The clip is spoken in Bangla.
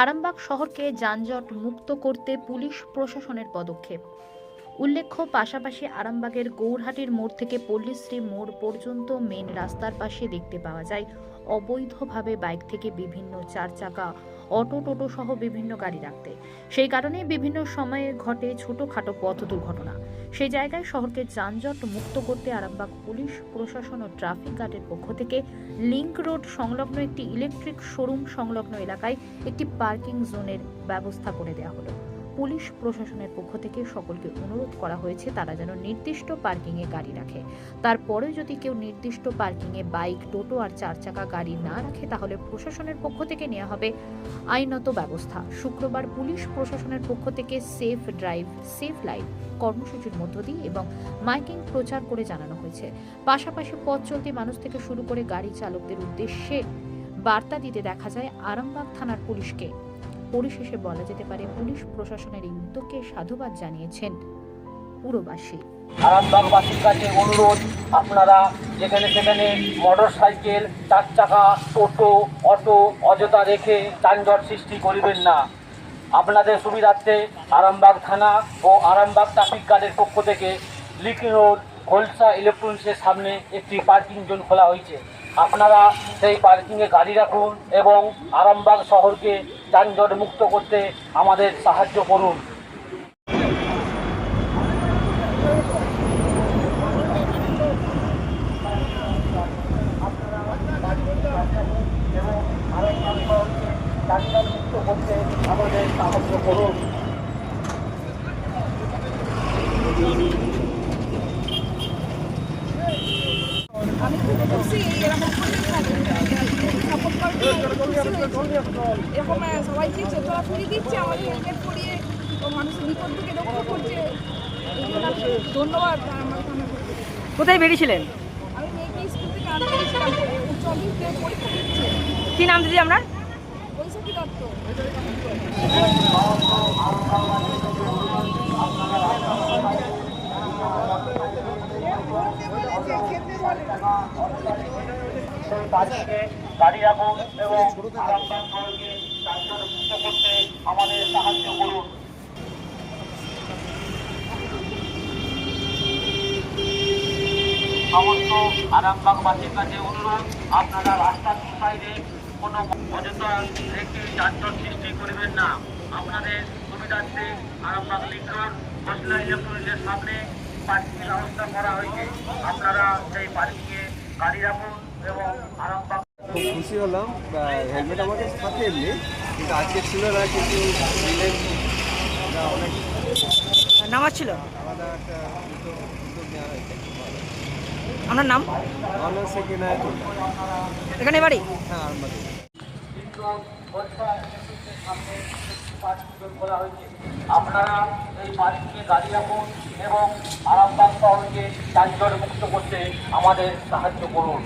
আরামবাগ শহরকে যানজট মুক্ত করতে পুলিশ প্রশাসনের পদক্ষেপ। উল্লেখ্য, পাশাপাশি আরামবাগের গৌরহাটির মোড় থেকে পল্লীশ্রী মোড় পর্যন্ত মেন রাস্তার পাশে দেখতে পাওয়া যায়। অবৈধভাবে বাইক থেকে বিভিন্ন চার চাকা অটো টোটো সহ বিভিন্ন গাড়ি রাখতে। সেই কারণে বিভিন্ন সময়ে ঘটে ছোটখাটো পথ দুর্ঘটনা। সেই জায়গায় শহরকে যানজট মুক্ত করতে আরামবাগ পুলিশ, প্রশাসন ও ট্রাফিক গার্ডের পক্ষ থেকে লিংক রোড সংলগ্ন একটি ইলেকট্রিক শোরুম সংলগ্ন এলাকায় একটি পার্কিং জোনের ব্যবস্থা করে দেওয়া হলো। পুলিশ প্রশাসনের পক্ষ থেকে সকলকে অনুরোধ করা হয়েছে তারা যেন নির্দিষ্ট পার্কিংয়ে গাড়ি রাখে। তারপরে যদি কেউ নির্দিষ্ট পার্কিংয়ে বাইক, টোটো আর চার চাকা গাড়ি না রাখে, তাহলে প্রশাসনের পক্ষ থেকে নেওয়া হবে আইনত ব্যবস্থা। শুক্রবার পুলিশ প্রশাসনের পক্ষ থেকে সেফ ড্রাইভ, সেফ লাইফ কর্মসূচির মধ্য দিয়ে এবং মাইকিং প্রচার করে জানানো হয়েছে। পাশাপাশি পথ চলতি মানুষ থেকে শুরু করে গাড়ি চালকদের উদ্দেশ্যে বার্তা দিতে দেখা যায়, আরামবাগ থানার পুলিশকে। পরিশেষে বলা যেতে পারে পুলিশ প্রশাসনের এই উদ্যোগকে সাধুবাদ জানিয়েছেন পুরবাসী। আরামবাগবাসীর কাছে অনুরোধ, আপনারা যেখানে সেখানে মোটর সাইকেল চার চাকা টোটো, অটো, অযথা রেখে যানজট সৃষ্টি করিবেন না। আপনাদের সুবিধার্থে আরামবাগ থানা ও আরামবাগ ট্রাফিক গার্ডের পক্ষ থেকে লিকি রোড, খোলসা ইলেকট্রনিক্সের সামনে একটি পার্কিং জোন খোলা হয়েছে। আপনারা সেই পার্কিংয়ে গাড়ি রাখুন এবং আরামবাগ শহরকে যানজট মুক্ত করতে আমাদের সাহায্য করুন। মুক্ত করতে আমাদের সাহায্য করুন আমি খুব খুশি এরকম এরকম আহ, সবাইকে চোখা ফুরিয়ে দিচ্ছে আমাদের মানুষের বিপদ থেকে রক্ষা করছে ধন্যবাদ কোথায় বেরিয়েছিলেন? আমি কি নাম দিদি আপনার? দত্ত সেই পার্কিংয়ে গাড়ি রাখুন এবং শহরকে যানজট করতে আমাদের সাহায্য করুন। সমস্ত আরামবাগবাসীর কাছে অনুরোধ, আপনারা রাস্তার সাইডে কোনো অযথা রেখে যানজট সৃষ্টি করবেন না। আপনাদের সুবিধার্থে আরামবাগ লিঙ্ক রোড মশলা ইলেকট্রনিক্সের সামনে পার্কিং ব্যবস্থা করা হয়েছে। আপনারা সেই পার্কিংয়ে খুব খুশি হলাম। হেলমেট আমাকে থাকে এমনি কিন্তু আজকে ছিল না কিন্তু অনেক নামাজ ছিল? আলাদা একটা উদ্যোগ উদ্যোগ নেওয়া হয়েছে। আপনার নাম? নাম শেখ এখানে বাড়ি? হ্যাঁ সামনে খোলা হয়েছে। আপনারা এই পাঁচটিকে দাঁড়িয়ে রাখুন এবং আরামবাগ শহরকে চারজন মুক্ত করতে আমাদের সাহায্য করুন।